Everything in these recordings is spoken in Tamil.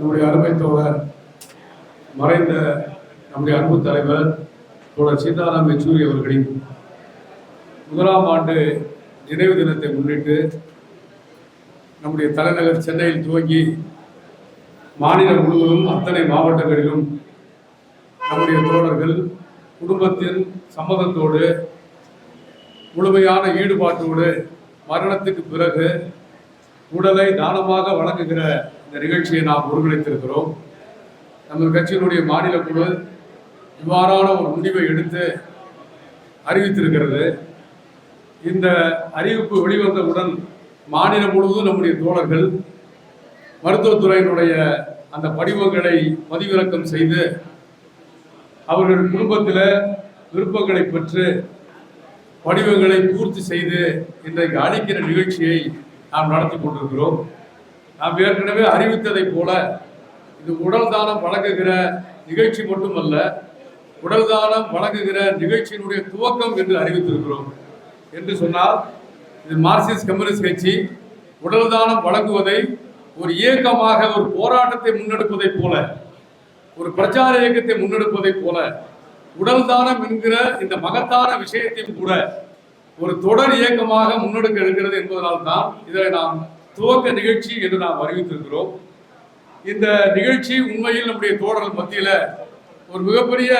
நம்முடைய அருமை தோழர் மறைந்த நம்முடைய அன்பு தலைவர் தோழர் சீதாராம் யெச்சூரி அவர்களின் முதலாம் ஆண்டு நினைவு தினத்தை முன்னிட்டு நம்முடைய தலைநகர் சென்னையில் துவங்கி மாநிலம் முழுவதும் அத்தனை மாவட்டங்களிலும் நம்முடைய தோழர்கள் குடும்பத்தின் சம்மதத்தோடு முழுமையான ஈடுபாட்டோடு மரணத்துக்கு பிறகு உடலை தானமாக வழங்குகிற இந்த நிகழ்ச்சியை நாம் ஒருங்கிணைத்திருக்கிறோம். நமது கட்சியினுடைய மாநில குழு இவ்வாறான ஒரு முடிவை எடுத்து அறிவித்திருக்கிறது. இந்த அறிவிப்பு வெளிவந்தவுடன் மாநிலம் முழுவதும் நம்முடைய தோழர்கள் மருத்துவத்துறையினுடைய அந்த படிவங்களை பதிவிறக்கம் செய்து அவர்கள் குடும்பத்தில் விருப்பங்களை பெற்று படிவங்களை பூர்த்தி செய்து இன்றைக்கு அழைக்கிற நிகழ்ச்சியை நாம் நடத்தி கொண்டிருக்கிறோம். நாம் ஏற்கனவே அறிவித்ததைப் போல இது உடல் தானம் வழங்குகிற நிகழ்ச்சி மட்டுமல்ல உடல் தானம் வழங்குகிற நிகழ்ச்சியினுடைய துவக்கம் என்று அறிவித்திருக்கிறோம். என்று சொன்னால் இது மார்க்சிஸ்ட் கம்யூனிஸ்ட் கட்சி உடல் தானம் வழங்குவதை ஒரு இயக்கமாக ஒரு போராட்டத்தை முன்னெடுப்பதைப் போல ஒரு பிரச்சார இயக்கத்தை முன்னெடுப்பதைப் போல உடல் தானம் என்கிற இந்த மகத்தான விஷயத்தையும் கூட ஒரு தொடர் இயக்கமாக முன்னெடுக்க இருக்கிறது என்பதனால் தான் இதை நாம் துவக்க நிகழ்ச்சி என்று நாம் அறிவித்திருக்கிறோம். இந்த நிகழ்ச்சி உண்மையில் நம்முடைய தோழர்கள் மத்தியில் ஒரு மிகப்பெரிய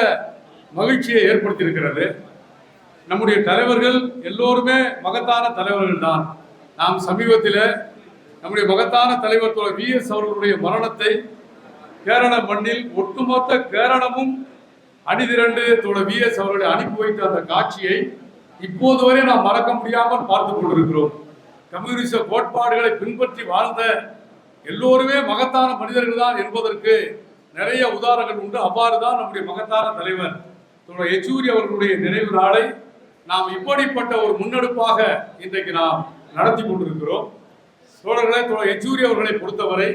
மகிழ்ச்சியை ஏற்படுத்தியிருக்கிறது. நம்முடைய தலைவர்கள் எல்லோருமே மகத்தான தலைவர்கள் தான். நாம் சமீபத்தில் நம்முடைய மகத்தான தலைவர் தோழர் வி எஸ் அவர்களுடைய மரணத்தை கேரள மண்ணில் ஒட்டுமொத்த கேரளமும் அணிதிரண்டு தோழர் வி எஸ் அவர்களை அனுப்பி வைத்த அந்த காட்சியை இப்போது வரை நாம் மறக்க முடியாமல் பார்த்து கொண்டிருக்கிறோம். கம்யூனிச கோட்பாடுகளை பின்பற்றி வாழ்ந்த எல்லோருமே மகத்தான மனிதர்கள் தான் என்பதற்கு நிறைய உதாரணங்கள் உண்டு. அவ்வாறு தான் நம்முடைய மகத்தான தலைவர் தோழர் யெச்சூரி அவர்களுடைய நினைவு நாளை நாம் இப்படிப்பட்ட ஒரு முன்னெடுப்பாக இன்றைக்கு நாம் நடத்தி கொண்டிருக்கிறோம். தோழர்களே தோழர் யெச்சூரி அவர்களை பொறுத்தவரை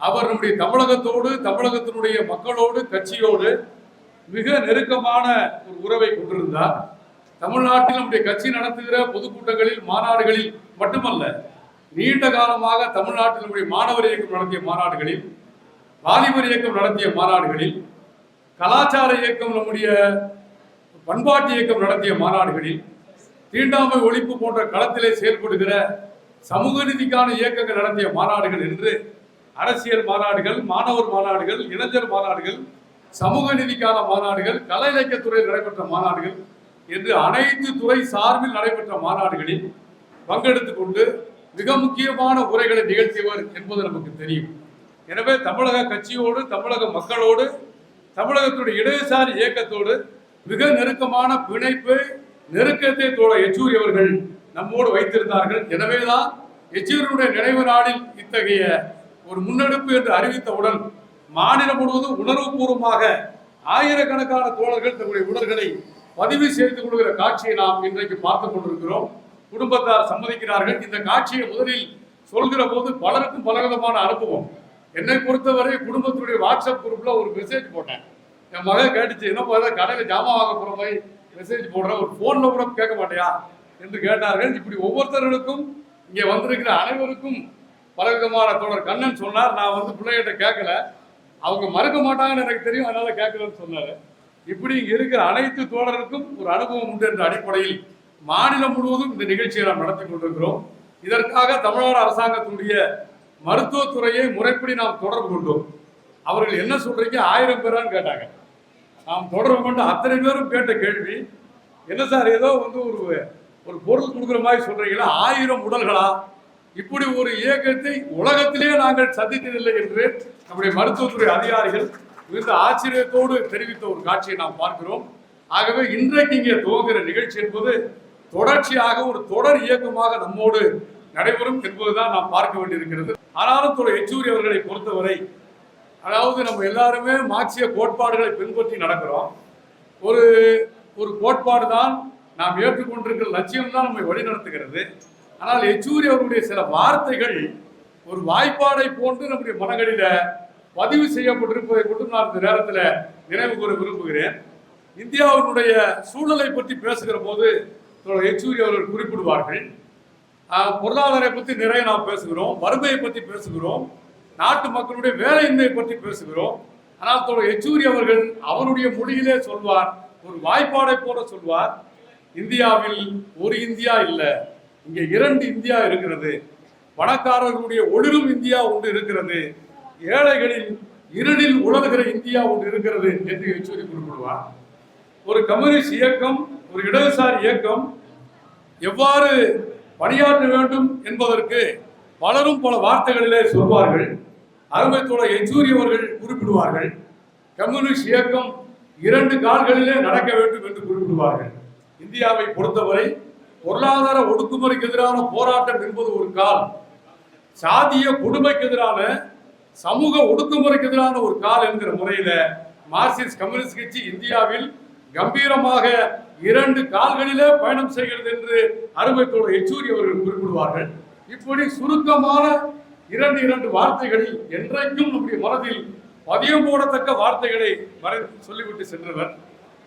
அவர் நம்முடைய தமிழகத்தோடு தமிழகத்தினுடைய மக்களோடு கட்சியோடு மிக நெருக்கமான ஒரு உறவை கொண்டிருந்தார். தமிழ்நாட்டில் நம்முடைய கட்சி நடத்துகிற பொதுக்கூட்டங்களில் மாநாடுகளில் மட்டுமல்ல நீண்ட காலமாக தமிழ்நாட்டினுடைய மாணவர் இயக்கம் நடத்திய மாநாடுகளில் வாலிபர் இயக்கம் நடத்திய மாநாடுகளில் கலாச்சார இயக்கம் நம்முடைய பண்பாட்டு இயக்கம் நடத்திய மாநாடுகளில் தீண்டாமை ஒழிப்பு போன்ற களத்திலே செயல்படுகிற சமூக நீதிக்கான இயக்கங்கள் நடத்திய மாநாடுகள் என்று அரசியல் மாநாடுகள் மாணவர் மாநாடுகள் இளைஞர் மாநாடுகள் சமூக நீதிக்கான மாநாடுகள் கலை இலக்கியத்துறையில் நடைபெற்ற மாநாடுகள் என்று அனைத்து துறை சார்பில் நடைபெற்ற மாநாடுகளில் பங்கெடுத்துக் கொண்டு மிக முக்கியமான உரைகளை நிகழ்த்தியவர் என்பது நமக்கு தெரியும். எனவே தமிழக கட்சியோடு தமிழக மக்களோடு தமிழகத்துடைய இடதுசாரி இயக்கத்தோடு மிக நெருக்கமான பிணைப்பு நெருக்கத்தை தோழ யெச்சூரி அவர்கள் நம்மோடு வைத்திருந்தார்கள். எனவேதான் யெச்சூரியுடைய நினைவு நாளில் இத்தகைய ஒரு முன்னெடுப்பு என்று அறிவித்தவுடன் மாநிலம் முழுவதும் உணர்வுபூர்வமாக ஆயிரக்கணக்கான தோழர்கள் தங்களுடைய உடல்களை பதிவு செய்து கொள்கிற காட்சியை நாம் இன்றைக்கு பார்த்துக் கொண்டிருக்கிறோம். குடும்பத்தார் சம்மதிக்கிறார்கள். இந்த காட்சியை முதலில் சொல்கிற போது பலருக்கும் பலவிதமான அனுபவம். என்னை பொறுத்தவரை குடும்பத்தினுடைய வாட்ஸ்அப் குரூப்பில் ஒரு மெசேஜ் போட்டேன். என் மகன் கேட்டுச்சு என்ன போய் கடையில் ஜாமான் வாங்க போகிற மாதிரி மெசேஜ் போடுறேன் ஒரு ஃபோனில் கூட கேட்க மாட்டியா? என்று கேட்டார்கள். இப்படி ஒவ்வொருத்தர்களுக்கும் இங்கே வந்திருக்கிற அனைவருக்கும் பலவிதமான தொடர். கண்ணன் சொன்னார் நான் வந்து பிள்ளைகிட்ட கேட்கல. அவங்க மறுக்க மாட்டாங்கன்னு எனக்கு தெரியும். அதனால கேட்கலன்னு சொன்னார். இப்படி இங்கே இருக்கிற அனைத்து தோழருக்கும் ஒரு அனுபவம் உண்டு என்ற அடிப்படையில் மாநிலம் முழுவதும் இந்த நிகழ்ச்சியை நாம் நடத்தி கொண்டிருக்கிறோம். இதற்காக தமிழ்நாடு அரசாங்கத்தினுடைய மருத்துவத்துறையை முறைப்படி நாம் தொடர்பு கொண்டோம். அவர்கள் என்ன சொல்றீங்க? ஆயிரம் பேரான்னு கேட்டாங்க. நாம் தொடர்பு கொண்டு அத்தனை பேரும் கேட்ட கேள்வி என்ன சார் ஏதோ வந்து ஒரு ஒரு பொருள் கொடுக்குற மாதிரி சொல்றீங்களா? ஆயிரம் உடல்களா? இப்படி ஒரு இயக்கத்தை உலகத்திலே நாங்கள் சந்தித்ததில்லை என்று நம்முடைய மருத்துவத்துறை அதிகாரிகள் மிகுந்த ஆச்சரியத்தோடு தெரிவித்த ஒரு காட்சியை நாம் பார்க்கிறோம். ஆகவே இன்றைக்கு இங்கே துவங்குகிற நிகழ்ச்சி என்பது தொடர்ச்சியாக ஒரு தொடர் இயக்கமாக நம்மோடு நடைபெறும் என்பதுதான் நாம் பார்க்க வேண்டியிருக்கிறது. ஆனாலும் திரு யெச்சூரி அவர்களை பொறுத்தவரை அதாவது நம்ம எல்லாருமே மார்க்சிய கோட்பாடுகளை பின்பற்றி நடக்கிறோம். ஒரு ஒரு கோட்பாடு தான் நாம் ஏற்றுக்கொண்டிருக்கிற லட்சியம் தான் நம்மை வழிநடத்துகிறது. ஆனால் யெச்சூரி அவருடைய சில வார்த்தைகள் ஒரு வாய்ப்பாடை போன்று நம்முடைய மனங்களில பதிவு செய்யப்பட்டிருப்பதை மட்டும் நான் இந்த நேரத்தில் நினைவு கூற விரும்புகிறேன். இந்தியாவினுடைய சூழலை பற்றி பேசுகிற போது தோழர் யெச்சூரி அவர்கள் குறிப்பிடுவார்கள். பொருளாதாரத்தை பொருளாதார பற்றி நிறைய நாம் பேசுகிறோம். வறுமையை பற்றி பேசுகிறோம். நாட்டு மக்களுடைய வேலையின்மை பற்றி பேசுகிறோம். ஆனால் தோழர் யெச்சூரி அவர்கள் அவருடைய மொழியிலே சொல்வார் ஒரு வாய்ப்பாடை போல சொல்வார் இந்தியாவில் ஒரு இந்தியா இல்லை இங்கே இரண்டு இந்தியா இருக்கிறது. பணக்காரர்களுடைய ஒளிரும் இந்தியா ஒன்று இருக்கிறது. ஏழைகளின் இருளில் உணர்கிற இந்தியா ஒன்று இருக்கிறது என்று யெச்சூரி குறிப்பிடுவார். ஒரு கம்யூனிஸ்ட் இயக்கம் ஒரு இடதுசாரி இயக்கம் எவ்வாறு பணியாற்ற வேண்டும் என்பதற்கு பலரும் பல வார்த்தைகளிலே சொல்வார்கள். அருமை தோழர் யெச்சூரி அவர்கள் குறிப்பிடுவார்கள். கம்யூனிஸ்ட் இயக்கம் இரண்டு கால்களிலே நடக்க வேண்டும் என்று குறிப்பிடுவார்கள். இந்தியாவை பொறுத்தவரை பொருளாதார ஒடுக்குமுறைக்கு எதிரான போராட்டம் என்பது ஒரு கால். சாதிய கொடுமைக்கு எதிரான சமூக ஒடுக்குமுறைக்கு எதிரான ஒரு கால் என்கிற முறையில மார்க்சிஸ்ட் கம்யூனிஸ்ட் கட்சி இந்தியாவில் கம்பீரமாக இரண்டு கால்களிலே பயணம் செய்கிறது என்று அருமைத்தோடு எச்சூரி அவர்கள் குறிப்பிடுவார்கள். இப்படி சுருக்கமான இரண்டு இரண்டு வார்த்தைகளில் என்றைக்கும் நம்முடைய மனதில் பதியம் போடத்தக்க வார்த்தைகளை மறை சொல்லிவிட்டு சென்றவர்.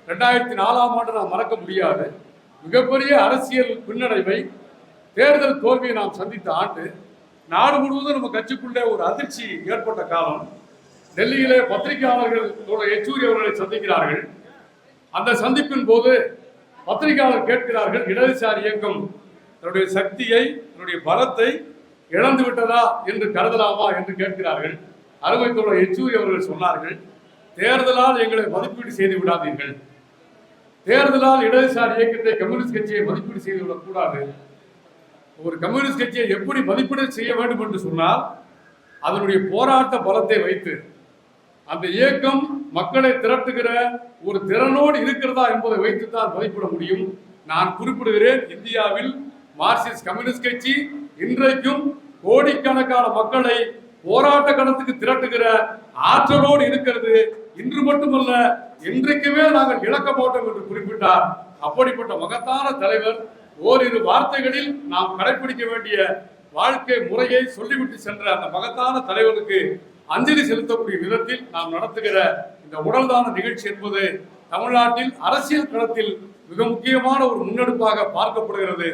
ரெண்டாயிரத்தி நாலாம் ஆண்டு நாம் மறக்க முடியாது. மிகப்பெரிய அரசியல் பின்னடைவை தேர்தல் தோல்வியை நாம் சந்தித்த ஆண்டு நாடு முழுவதும் நம்ம கட்சிக்குள்ளே ஒரு அதிர்ச்சி ஏற்பட்ட காலம். டெல்லியிலே பத்திரிகையாளர்கள் தோழர் அவர்களை சந்திக்கிறார்கள். அந்த சந்திப்பின் போது பத்திரிகையாளர் கேட்கிறார்கள் இடதுசாரி இயக்கம் தன்னுடைய சக்தியை தன்னுடைய பலத்தை இழந்து விட்டதா என்று கருதலாமா என்று கேட்கிறார்கள். அருமை தோழர் அவர்கள் சொன்னார்கள் தேர்தலால் எங்களை மதிப்பீடு செய்து விடாதீர்கள். தேர்தலால் இடதுசாரி இயக்கத்தை கம்யூனிஸ்ட் கட்சியை மதிப்பீடு செய்து விடக்கூடாது. ஒரு கம்யூனிஸ்ட் கட்சியை எப்படி மதிப்பீடு செய்ய வேண்டும் என்று சொன்னால் அதனுடைய போராட்ட பலத்தை வைத்து அந்த இயக்கம் மக்களை திரட்டுகிற ஒரு திறனோடு இருக்கிறதா என்பதை வைத்துத்தான் மதிப்பிட முடியும். நான் குறிப்பிடுகிறேன் இந்தியாவில் மார்க்சிஸ்ட் கம்யூனிஸ்ட் கட்சி இன்றைக்கும் கோடிக்கணக்கான மக்களை போராட்ட களத்துக்கு திரட்டுகிற ஆற்றலோடு இருக்கிறது. இன்று மட்டுமல்ல இன்றைக்குமே நாங்கள் இழக்க மாட்டோம் என்று குறிப்பிட்டார். அப்படிப்பட்ட மகத்தான தலைவர் ஓரிரு வார்த்தைகளில் நாம் கடைபிடிக்க வேண்டிய வாழ்க்கை முறையை சொல்லிவிட்டு சென்ற அந்த மகத்தான தலைவருக்கு அஞ்சலி செலுத்தக்கூடிய விதத்தில் நாம் நடத்துகிற இந்த உடல்தான நிகழ்ச்சி என்பது தமிழ்நாட்டில் அரசியல் களத்தில் மிக முக்கியமான ஒரு முன்னெடுப்பாக பார்க்கப்படுகிறது.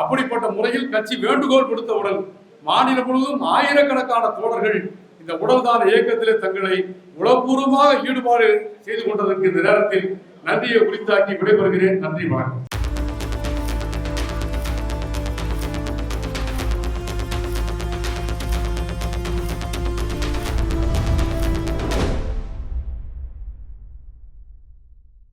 அப்படிப்பட்ட முறையில் கட்சி வேண்டுகோள் விடுத்தவுடன் மாநிலம் முழுவதும் ஆயிரக்கணக்கான தோழர்கள் இந்த உடல்தான இயக்கத்திலே தங்களை உளப்பூர்வமாக ஈடுபாடு செய்து கொண்டதற்கு இந்த நேரத்தில் நன்றியை குறித்தாக்கி விடைபெறுகிறேன். நன்றி வணக்கம்.